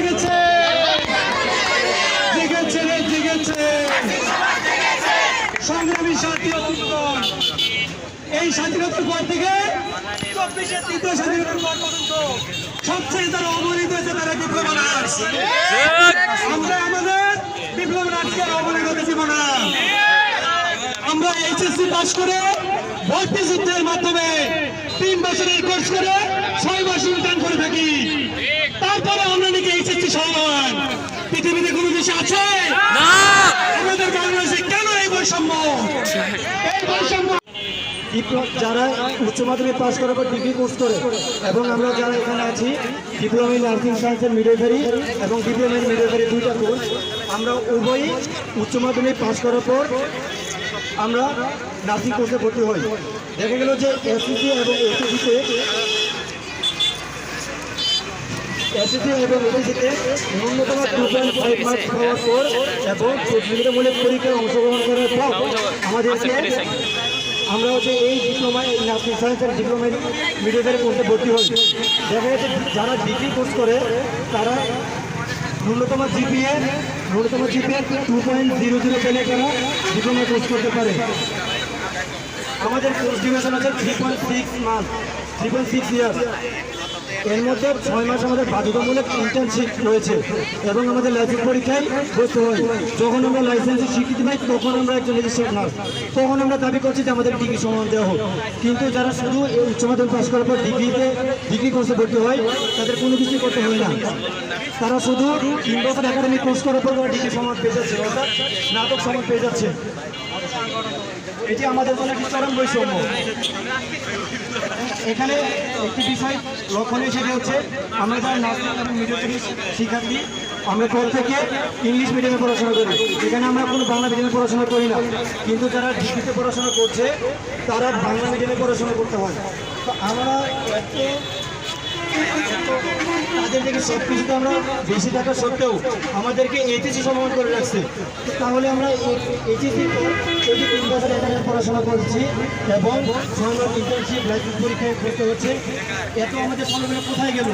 জেগেছে। জেগেছে রে, জেগেছে। সংগ্রামী সাথী এই স্বাধীনতার পর থেকে তারা অবনীত হয়েছে তারা বিপ্লব আমরা আমাদের বিপ্লব আর অবনীত হতে না। আমরা এইচএসসি পাস করে ভর্তি যুদ্ধের মাধ্যমে তিন বছরের কোর্স করে ছয় মাস ইন্টার্ন করে থাকি তারপরে আমরা নাকি এইচএসসি সমান কোনো দেশে আছে? আমাদের বাংলাদেশে কেন এই বৈষম্য? এই বৈষম্য যারা উচ্চ মাধ্যমিক পাস করার পর ডিগ্রি কোর্স করে এবং আমরা যারা এখানে আছি ডিপ্লোমা ইন নার্সিং সায়েন্সের মিডওয়াইফারি এবং ডিপ্লোমা ইন মিডওয়াইফারি দুইটা কোর্স আমরা উভয়ই উচ্চ মাধ্যমিক পাস করার পর আমরা নার্সিং কোর্সে ভর্তি হই। দেখা গেল যে এসএসসি এবং এসএসসিতে এসএসসি এবং এসএসসিতে ন্যূনতম টু পয়েন্ট ফাইভ মার্কস পাওয়ার পর এবং প্রতিযোগিতামূলক পরীক্ষায় অংশগ্রহণ করার পর আমাদেরকে আমরা হচ্ছে এই ডিপ্লোমা নার্সিং সায়েন্সের ডিপ্লোমা মিডিয়াদের মধ্যে ভর্তি হই দেখা যাচ্ছে যারা ডিগ্রি কোর্স করে তারা ন্যূনতম জিপিএ ন্যূনতম GPA two point zero zero পেলে তারা ডিপ্লোমা কোর্স করতে পারে। আমাদের কোর্স ডিউরেশন আছে three point six month three point six year এর মধ্যে ছয় মাস আমাদের বাধ্যতামূলক ইন্টার্নশিপ রয়েছে এবং আমাদের লাইসেন্স পরীক্ষায় বসতে হয়। যখন আমরা লাইসেন্সের স্বীকৃতি পাই, তখন আমরা একজন রেজিস্টার্ড নার্স তখন আমরা দাবি করছি যে আমাদের ডিগ্রি সমান দেওয়া হোক। কিন্তু যারা শুধু উচ্চ মাধ্যমিক পাস করার পর ডিগ্রিতে, ডিগ্রি কোর্সে ভর্তি হয়, তাদের কোনো কিছু করতে হয় না। তারা শুধু তিন বছর একাডেমিক কোর্স করার পর ডিগ্রি সমান পেয়ে যাচ্ছে, অর্থাৎ স্নাতক সমান পেয়ে যাচ্ছে। এটি আমাদের জন্য একটি চরম বৈষম্য। এখানে একটি বিষয় লক্ষণীয় সেটা হচ্ছে, আমরা যারা নার্সিং এবং মিডিয়ারি শিক্ষার্থী, আমরা প্রত্যেকে ইংলিশ মিডিয়ামে পড়াশোনা করি। এখানে আমরা কোনো বাংলা মিডিয়ামে পড়াশোনা করি না। কিন্তু যারা ডিগ্রিতে পড়াশোনা করছে, তারা বাংলা মিডিয়ামে পড়াশোনা করতে হয়। তো আমরা তাদের থেকে সব কিছুতে আমরা বেশি থাকা সত্ত্বেও আমাদেরকে এইচএসি সমান করে রাখছে। তাহলে আমরা এইচএসি এই তিন বছর এখানে পড়াশোনা করছি এবং ইন্টার্নশিপ লাইসেন্স পরীক্ষায় করতে হচ্ছে। এত আমাদের ফলগুলো কোথায় গেল?